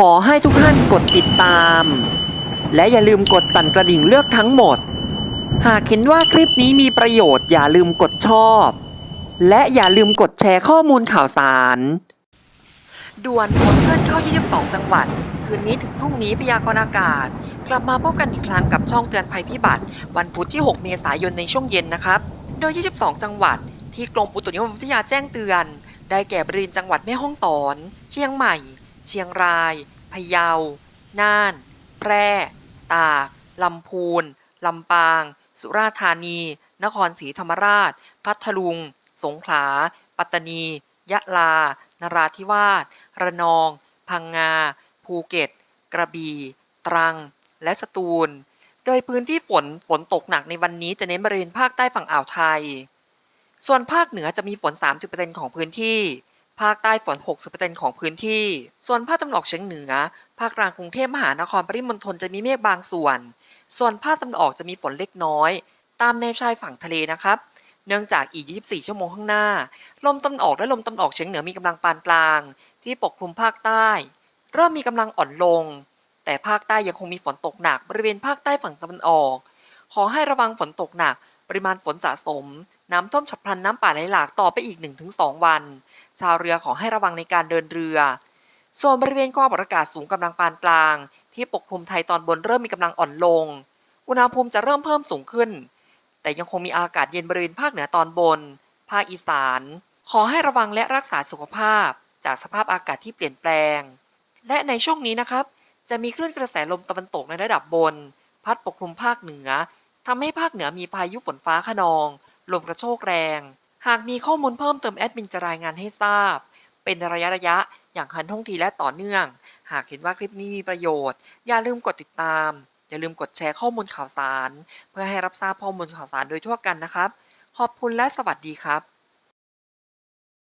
ขอให้ทุกท่านกดติดตาม และอย่าลืมกดสั่นกระดิ่งเลือกทั้งหมด หากเห็นว่าคลิปนี้มีประโยชน์อย่าลืมกดชอบ และอย่าลืมกดแชร์ข้อมูลข่าวสาร ด่วนฝนเคลื่อนเข้า 22 จังหวัด คืนนี้ถึงพรุ่งนี้พยากรณ์อากาศ กลับมาพบกันอีกครั้งกับช่องเตือนภัยพิบัติ วันพุธที่ 6 เมษายนในช่วงเย็นนะครับ โดย 22 จังหวัด ที่กรมอุตุนิยมวิทยาแจ้งเตือน ได้แก่บริเวณจังหวัดแม่ฮ่องสอน เชียงใหม่ เชียงราย พะเยา น่าน แพร่ ตาก ลำพูน ลำปาง สุราษฎร์ธานี นครศรีธรรมราช พัทลุง สงขลา ปัตตานี ยะลา นราธิวาส ระนอง พังงา ภูเก็ต กระบี่ ตรัง และสตูล โดยพื้นที่ฝน ฝนตกหนักในวันนี้จะเน้นบริเวณภาคใต้ฝั่งอ่าวไทย ส่วนภาคเหนือจะมีฝน 30%ของพื้นที่ ภาคใต้ฝน 60%ของพื้นที่ ส่วนภาคตะวันออกเฉียงเหนือ ภาคกลางกรุงเทพมหานครปริมณฑลจะมีเมฆบางส่วน ส่วนภาคตะวันออกจะมีฝนเล็กน้อย ตามแนวชายฝั่งทะเลนะครับ เนื่องจากอีก 24 ชั่วโมงข้างหน้า ลมตะวันออกและลมตะวันออกเฉียงเหนือมีกำลังปานกลาง ที่ปกคลุมภาคใต้ เริ่มมีกำลังอ่อนลง แต่ภาคใต้ยังคงมีฝนตกหนักบริเวณภาคใต้ฝั่งตะวันออก ขอให้ระวังฝนตกหนัก ปริมาณฝนสะสม น้ำท่วมฉับพลันน้ำป่าไหลหลากต่อไปอีก 1-2 วัน ชาวเรือขอให้ระวังในการเดินเรือ ส่วนบริเวณความกดอากาศสูงกำลังปานกลาง ที่ปกคลุมไทยตอนบนเริ่มมีกำลังอ่อนลง อุณหภูมิจะเริ่มเพิ่มสูงขึ้น แต่ยังคงมีอากาศเย็นบริเวณภาคเหนือตอนบน ภาคอีสาน ขอให้ระวังและรักษาสุขภาพ จากสภาพอากาศที่เปลี่ยนแปลง และในช่วงนี้นะครับ จะมีคลื่นกระแสลมตะวันตกในระดับบน พัดปกคลุมภาคเหนือ ทำให้ภาคเหนือมีพายุฝนฟ้าขนอง ลมกระโชกแรง หากมีข้อมูลเพิ่มเติมแอดมินจะรายงานให้ทราบ เป็นระยะระยะอย่างทันท่วงทีและต่อเนื่อง หากเห็นว่าคลิปนี้มีประโยชน์ อย่าลืมกดติดตาม อย่าลืมกดแชร์ข้อมูลข่าวสาร เพื่อให้รับทราบข้อมูลข่าวสารโดยทั่วกันนะครับ ขอบคุณและสวัสดีครับ